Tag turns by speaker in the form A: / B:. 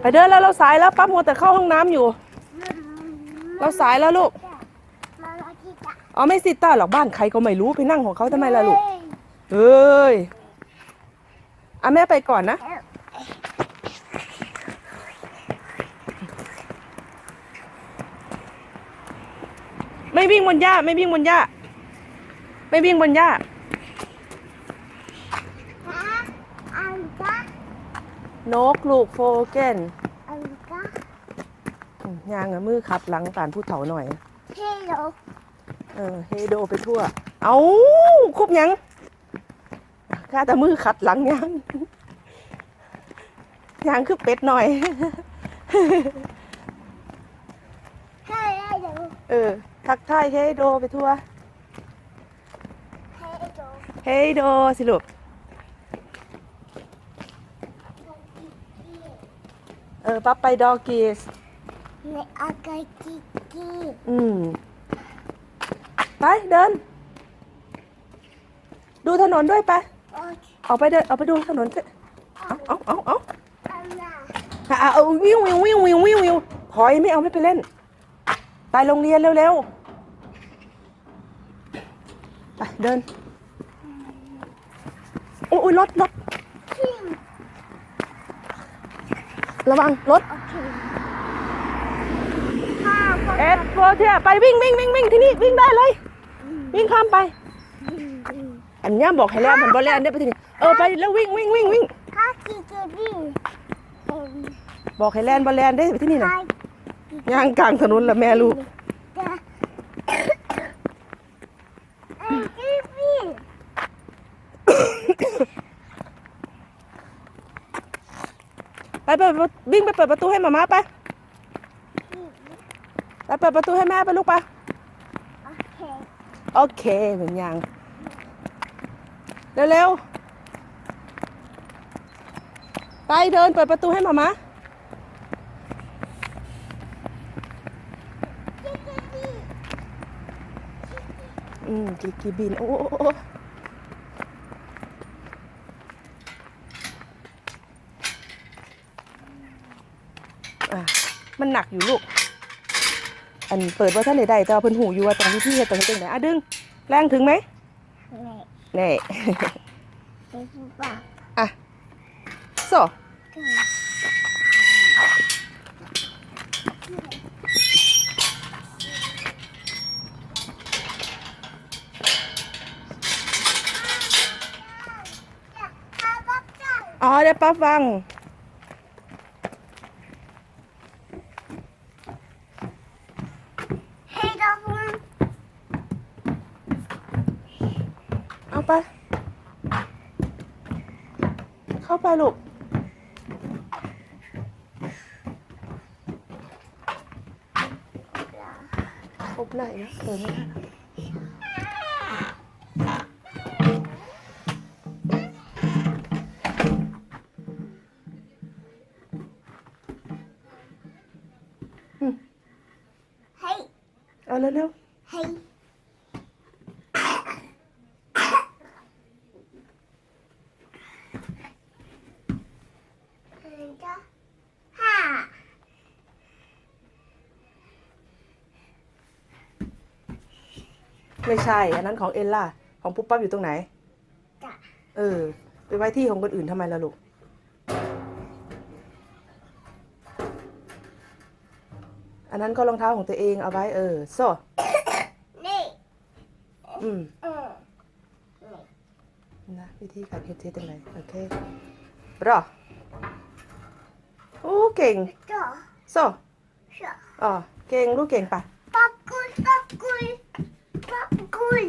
A: ไปเดินแล้วเราสายแล้วปั๊บมัวแต่เข้าห้องน้ำอยู่ เราสายแล้วลูก
B: มาลาที่จะ
A: อ๋อไม่สิต้าหรอกบ้านใครก็ไม่รู้ไปนั่งของเขาทำไมล่ะลูกเอ้ยอะแม่ไปก่อนนะ ไม่วิ่งบนหญ้าไม่วิ่งบนหญ้าไม่วิ่งบนหญ้า
B: ฮะอันกะ
A: นกลูกโฟเกน
B: อันกะ
A: อืมยางอะมือขับหลังป่านผู้เฒ่าหน่อย
B: เฮลโล
A: เออเฮโดไปทั่ว เอาคุบหยังข้าแต่มือขัดหลังยางยางคือเป็ดหน่อย
B: เฮลโล
A: เออ ทักทายเฮโดไปทั่ว
B: เฮลโล
A: เฮโดสิลูก ออปั๊บไปดอกีส
B: ในอากาศกิกิ
A: อืม ไปเดิน ดูถนนด้วยไป
B: โอเค
A: ออกไปเดินออกไปดูถนนสิเอาเอาเอาเอา
B: อันน่ะ
A: อะเอาเอาวิววิววิววิววิววิวถอยไม่เอาไม่ไปเล่น ไปโรงเรียนเร็วๆ ไปเดิน โอ้ยรถรถ
B: ทิม
A: ระวังรถ
B: โอเคข้าวก็
A: เอ็ดโฟเทียไปวิ่งวิ่งวิ่งวิ่งที่นี่วิ่งได้เลย วิ่งข้ามไป อันเนี้ยบอกให้แล้วมันบอแลนได้ไปที่นี่เออไปแล้ววิ่งวิ่งวิ่งวิ่ง
B: ข้าวกิกิบิเอ็ม
A: บอกให้แลนบอแลนได้ไปที่นี่นะ
B: ข้าว
A: ย่างกลางถนนละแม่ลูก
B: จะเอ็มกิบิ
A: ไปเปิดประตูวิ่งไปเปิดประตูให้หมาม้าไปไปเปิดประตูให้แม่ไปลูกไป
B: โอเค
A: โอเคเหมือนยังเร็วๆไปเดินเปิดประตูให้หมามา
B: กิกิบิ
A: อืมกีกีบินโอ้โอ้โอ้โอ้อะ มันหนักอยู่ลูก อันเปิดว่าท่านใดๆแต่ว่าเพิ่นหูอยู่ว่าตรงที่พี่เฮ็ดตรงนี้ตรงไหนอะดึง แรงถึงไหม
B: แม่
A: แน่
B: ไปฟูป่ะ
A: อะโซ
B: ข้าวก็จัง
A: อ๋อได้ป้าฟัง
B: ให้ดอกมัน
A: เอาไปเข้าไปลูก ครบไหนนะเปิดไม่ได้ เอาเร็ว
B: ให้ให้ก็ห้า
A: ๆไม่ใช่ อันนั้นของเอลล่า ของปุ๊บปั๊บอยู่ตรงไหน
B: จ้ะ
A: เออ ไปไว้ที่ของคนอื่นทำไมล่ะลูก อันนั้นก็รองเท้าของตัวเองเอาไว้เออโซ่
B: นี่
A: อืม
B: เออ
A: นะวิธีการเฮ็ดเฮ็ดจังไงโอเครอโอ้เก่ง
B: ก็
A: โซ่
B: ชอบ
A: อ๋อเก่งลูกเก่งปะ
B: ปักกุยปักกุยปักกุย